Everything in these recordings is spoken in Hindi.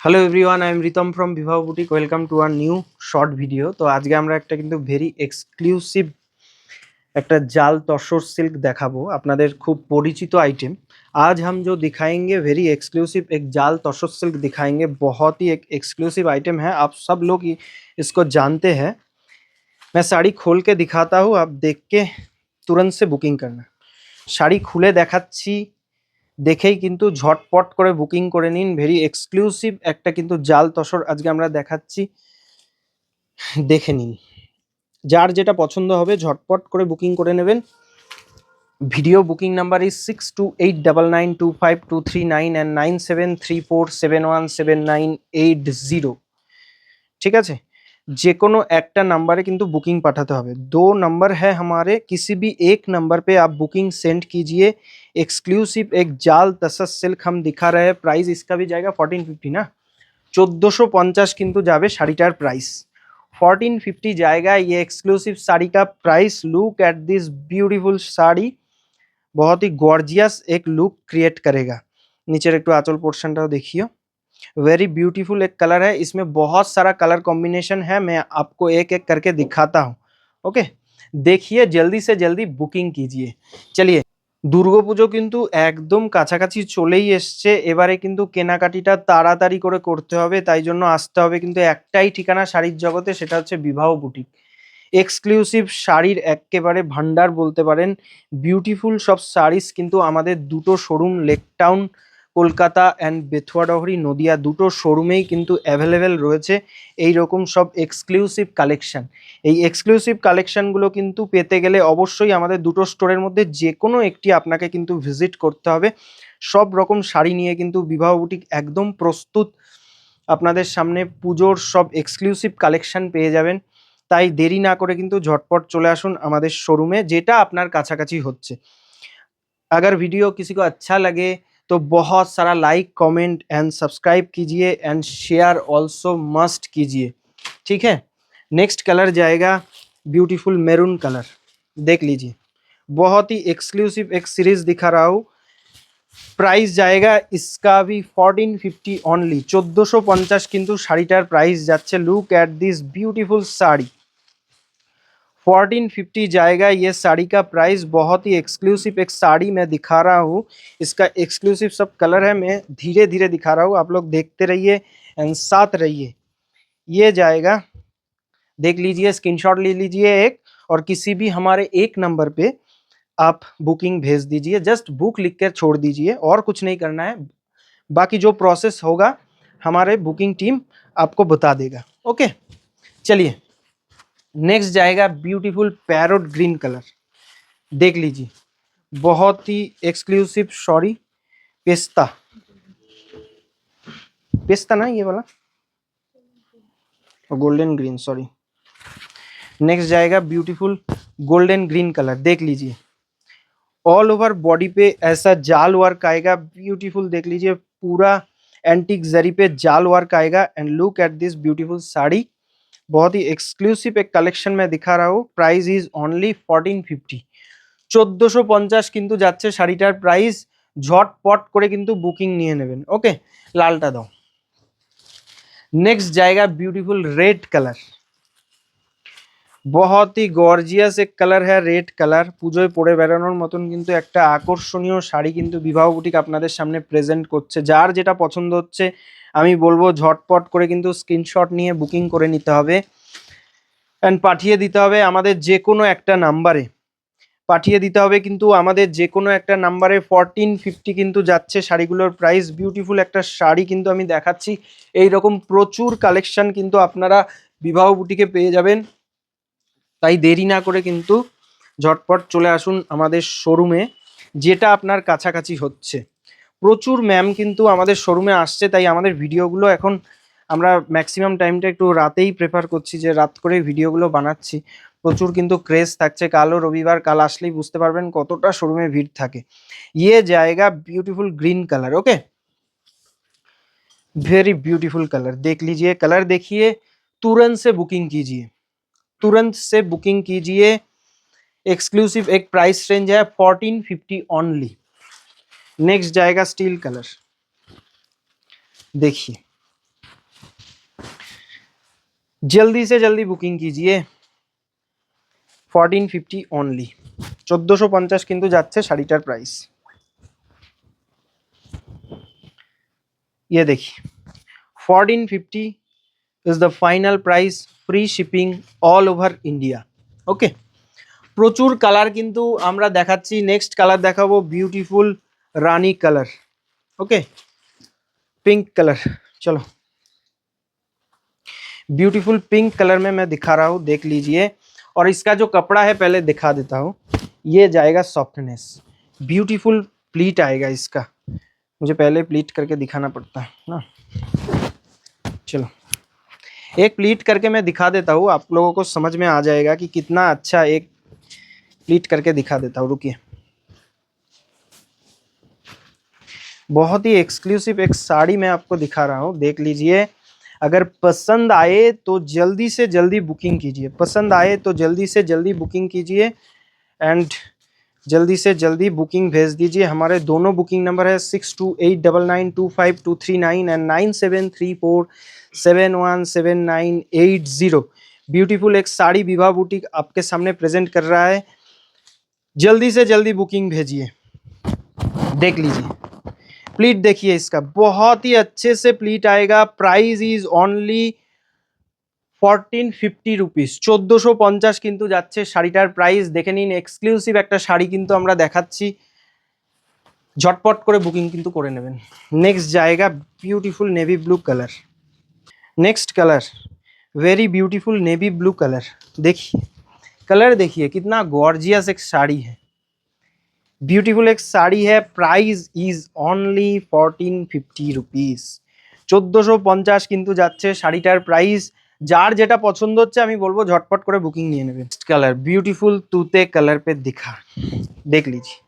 hello everyone I am Ritam from Bibaha boutique welcome to our new short video তো আজকে আমরা একটা কিন্তু ভেরি এক্সক্লুসিভ একটা জাল তসর सिल्क দেখাবো আপনাদের খুব পরিচিত आइटम आज हम जो दिखाएंगे वेरी एक्सक्लूसिव एक जाल तसर सिल्क दिखाएंगे बहुत ही एक एक्सक्लूसिव आइटम है आप सब लोग ही इसको जानते हैं मैं साड़ी खोल के दिखाता हूँ आप देख के तुरंत से बुकिंग करना শাড়ি খুলে দেখাচ্ছি দেখেই কিন্তু ঝটপট করে বুকিং করে নিন। ভেরি এক্সক্লুসিভ একটা কিন্তু জাল তসর আজকে আমরা দেখাচ্ছি। দেখে নিন। যার যেটা পছন্দ হবে ঝটপট করে বুকিং করে নেবেন। Video booking number is six two eight double nine two five two three nine and nine seven three four seven one seven nine eight zero ঠিক আছে? যে কোনো একটা নাম্বারে কিন্তু বুকিং পাঠাতে হবে दो नंबर है हमारे किसी भी एक नंबर पे आप बुकिंग सेंड कीजिए एक्सक्लूसिव एक जाल तसस सिल्क हम दिखा रहे हैं प्राइस इसका भी जाएगा फोर्टीन फिफ्टी ना চোদ্দোশো পঞ্চাশ কিন্তু যাবে শাড়িটার প্রাইস फोर्टीन फिफ्टी जाएगा ये एक्सक्लूसिव साड़ी का price look at this beautiful sari बहुत ही गॉर्जियस एक लुक क्रिएट करेगा नीचे একটু আঁচল পোর্শনটাও দেখিও वेरी ब्यूटीफुल एक कलर है इसमें बहुत सारा कलर कॉम्बिनेशन है मैं आपको एक एक करके दिखाता हूँ ओके देखिए जल्दी से जल्दी बुकिंग कीजिए चलिए দুর্গাপুজো কিন্তু একদম কাছাকাছি চলেই এসছে এবারে কিন্তু কেনাকাটিটা তাড়াতাড়ি করে করতে হবে তাই জন্য আসতে হবে কিন্তু একটাই ঠিকানা শাড়ির জগতে সেটা হচ্ছে বিবাহ বুটিক এক্সক্লুসিভ শাড়ির একেবারে ভান্ডার বলতে পারেন বিউটিফুল সব শাড়িস কিন্তু আমাদের দুটো showroom lake town Kolkata and Bethuadahari Nadia দুটো শোরুমেই কিন্তু অ্যাভেলেবেল রয়েছে এই রকম সব এক্সক্লুসিভ কালেকশন এই এক্সক্লুসিভ কালেকশনগুলো কিন্তু পেতে গেলে অবশ্যই আমাদের দুটো স্টোরের মধ্যে যে কোনো একটি আপনাকে কিন্তু ভিজিট করতে হবে সব রকম শাড়ি নিয়ে কিন্তু বিবাহ বুটিক একদম প্রস্তুত আপনাদের সামনে পুজোর সব এক্সক্লুসিভ কালেকশন পেয়ে যাবেন তাই দেরি না করে কিন্তু ঝটপট চলে আসুন আমাদের শোরুমে যেটা আপনার কাছাকাছি হচ্ছে अगर वीडियो किसी को अच्छा लगे तो बहुत सारा लाइक कमेंट एंड सब्सक्राइब कीजिए एंड शेयर ऑल्सो मस्ट कीजिए ठीक है नेक्स्ट कलर जाएगा ब्यूटीफुल मैरून कलर देख लीजिए बहुत ही एक्सक्लूसिव एक सीरीज दिखा रहा हूँ প্রাইস জায়গা इसका भी फोर्टीन फिफ्टी অনলি চোদ্দোশো পঞ্চাশ কিন্তু শাড়িটার প্রাইস যাচ্ছে look at this beautiful sari Fourteen fifty जाएगा। ये साड़ी का प्राइस बहुत ही एक्सक्लूसिव एक साड़ी मैं दिखा रहा हूँ। इसका एक्सक्लूसिव सब कलर है, मैं धीरे धीरे दिखा रहा हूँ। आप लोग देखते रहिए एंड साथ रहिए। ये जाएगा। देख लीजिए स्क्रीनशॉट ले लीजिए एक और किसी भी हमारे एक नंबर पे आप बुकिंग भेज दीजिए। जस्ट बुक लिख कर छोड़ दीजिए, और कुछ नहीं करना है। बाकी जो प्रोसेस होगा, हमारे बुकिंग टीम आपको बता देगा। ओके चलिए। नेक्स्ट जाएगा ब्यूटीफुल पैरोट ग्रीन कलर देख लीजिए। बहुत ही एक्सक्लूसिव सॉरी पेस्ता। पेस्ता ना ये वाला? गोल्डन ग्रीन सॉरी नेक्स्ट जाएगा ब्यूटीफुल गोल्डन ग्रीन कलर देख लीजिए। ऑल ओवर बॉडी पे ऐसा जाल वर्क आएगा। ब्यूटीफुल देख लीजिए, पूरा एंटीक जरी पे जाल वर्क आएगा। And look at this beautiful sari. बहुत ही एक्सक्लूसिव एक কালেকশন मैं दिखा रहा हूँ price is only fourteen fifty চোদ্দোশো পঞ্চাশ কিন্তু যাচ্ছে শাড়িটার প্রাইস ঝটপট করে কিন্তু বুকিং নিয়ে নেবেন ওকে লালটা দাও नेक्स्ट जाएगा ब्यूटीफुल रेड कलर বহতই গর্জিয়াস এক কালার হ্যাঁ রেড কালার পুজোয় পরে বেড়ানোর মতন কিন্তু একটা আকর্ষণীয় শাড়ি কিন্তু বিবাহ বুটিক আপনাদের সামনে প্রেজেন্ট করছে। যার যেটা পছন্দ হচ্ছে, আমি বলব ঝটপট করে কিন্তু স্ক্রিনশট নিয়ে বুকিং করে নিতে হবে। অ্যান্ড পাঠিয়ে দিতে হবে আমাদের যে কোনো একটা নাম্বারে পাঠিয়ে দিতে হবে কিন্তু আমাদের যে কোনো একটা নাম্বারে ফরটিন ফিফটি কিন্তু যাচ্ছে। শাড়িগুলোর প্রাইস বিউটিফুল একটা শাড়ি কিন্তু আমি দেখাচ্ছি। এই রকম প্রচুর কালেকশন কিন্তু আপনারা বিবাহ বুটিকে পেয়ে যাবেন। তাই দেরি না করে কিন্তু ঝটপট চলে আসুন আমাদের শোরুমে যেটা আপনার কাছাকাছি হচ্ছে প্রচুর ম্যাম কিন্তু আমাদের শোরুমে আসছে তাই আমাদের ভিডিওগুলো এখন আমরা ম্যাক্সিমাম টাইমটা একটু রাতেই প্রেফার করছি যে রাত করে ভিডিওগুলো বানাচ্ছি প্রচুর কিন্তু ক্রেজ থাকছে কালও রবিবার কাল আসলেই বুঝতে পারবেন কতটা শোরুমে ভিড় থাকে ইয়ে জায়গা beautiful green colour okay very beautiful colour देख लीजिए कलर देखिए तुरंत से बुकिंग कीजिए तुरंत से बुकिंग कीजिए एक्सक्लूसिव एक प्राइस रेंज है फोर्टीन फिफ्टी ओनली नेक्स्ट जाएगा स्टील कलर देखिए जल्दी से जल्दी बुकिंग कीजिए ফরটিন ফিফটি অনলি চোদ্দোশো পঞ্চাশ কিন্তু যাচ্ছে শাড়িটার প্রাইস ये देखिए fourteen fifty is the final price free shipping all over India okay प्रचुर कलर किंतु কালার देखा আমরা नेक्स्ट कलर देखा वो ब्यूटीफुल रानी कलर ओके पिंक कलर चलो ब्यूटीफुल पिंक कलर में मैं दिखा रहा हूँ, देख लीजिए। और इसका जो कपड़ा है, पहले दिखा देता हूँ। ये जाएगा सॉफ्टनेस ब्यूटीफुल प्लीट आएगा इसका। मुझे पहले प्लीट करके दिखाना पड़ता है, ना? चलो। एक प्लीट करके मैं दिखा देता हूँ, आप लोगों को समझ में आ जाएगा कि कितना अच्छा एक प्लीट करके दिखा देता हूँ। रुकिए। बहुत ही एक्सक्लूसिव एक साड़ी मैं आपको दिखा रहा हूँ, देख लीजिए। अगर पसंद आए तो जल्दी से जल्दी बुकिंग कीजिए। पसंद आए तो जल्दी से जल्दी बुकिंग कीजिए। एंड जल्दी से जल्दी बुकिंग भेज दीजिए। हमारे दोनों बुकिंग नंबर है six two eight double nine two five two three nine and nine seven three four seven one seven nine eight zero beautiful एक साड़ी विवाह बुटीक आपके सामने प्रेजेंट कर रहा है। जल्दी से जल्दी बुकिंग भेजिए। देख लीजिए। प्लीट देखिए इसका। बहुत ही अच्छे से प्लीट आएगा। Price is only fourteen fifty rupees চোদ্দোশো পঞ্চাশ কিন্তু যাচ্ছে শাড়িটার প্রাইস দেখে নিন এক্সক্লুসিভ একটা শাড়ি কিন্তু আমরা দেখাচ্ছি ঝটপট করে বুকিং কিন্তু করে নেবেন নেক্সট জায়গা beautiful navy blue colour next colour very beautiful navy blue colour देखिए कलर देखिए कितना गॉर्जियस एक साड़ी है ब्यूटीफुल एक साड़ी है price is only fourteen fifty rupees চোদ্দোশো পঞ্চাশ কিন্তু যাচ্ছে শাড়িটার প্রাইস যার যেটা পছন্দ হচ্ছে আমি বলবো ঝটপট করে বুকিং নিয়ে নেবেন কালার ब्यूटीफुल तूते कलर पे दिखा देख लीजिए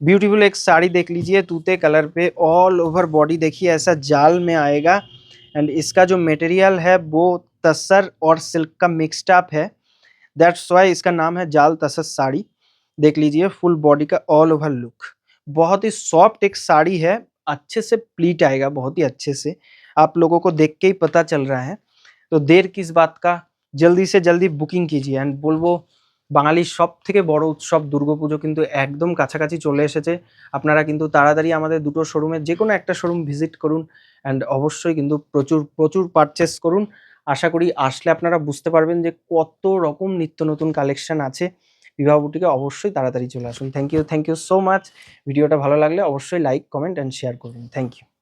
ब्यूटीफुल एक साड़ी देख लीजिए तूते कलर पे ऑल ओवर बॉडी देखिए ऐसा जाल में आएगा एंड इसका जो मटेरियल है वो तसर और सिल्क का मिक्सड अप है दैट्स वाई इसका नाम है जाल तसर साड़ी देख लीजिए फुल बॉडी का ऑल ओवर लुक बहुत ही सॉफ्ट एक साड़ी है अच्छे से प्लीट आएगा बहुत ही अच्छे से आप लोगों को देख के ही पता चल रहा है তো দের কিস বাদ কা। জলদি সে জলদি বুকিং কিজিয়ে। অ্যান্ড বলব, বাঙালির সব থেকে বড় উৎসব দুর্গাপুজো কিন্তু একদম কাছাকাছি চলে এসেছে। আপনারা কিন্তু তাড়াতাড়ি আমাদের দুটো শোরুমের যে কোনো একটা শোরুম ভিজিট করুন। অ্যান্ড অবশ্যই কিন্তু প্রচুর প্রচুর পারচেস করুন। আশা করি আসলে আপনারা বুঝতে পারবেন যে কত রকম নিত্য নতুন কালেকশন আছে। বিবাহবটিকে অবশ্যই তাড়াতাড়ি চলে আসুন। Thank you thank you so much ভিডিওটা ভালো লাগলে অবশ্যই লাইক কমেন্ট অ্যান্ড শেয়ার করুন। Thank you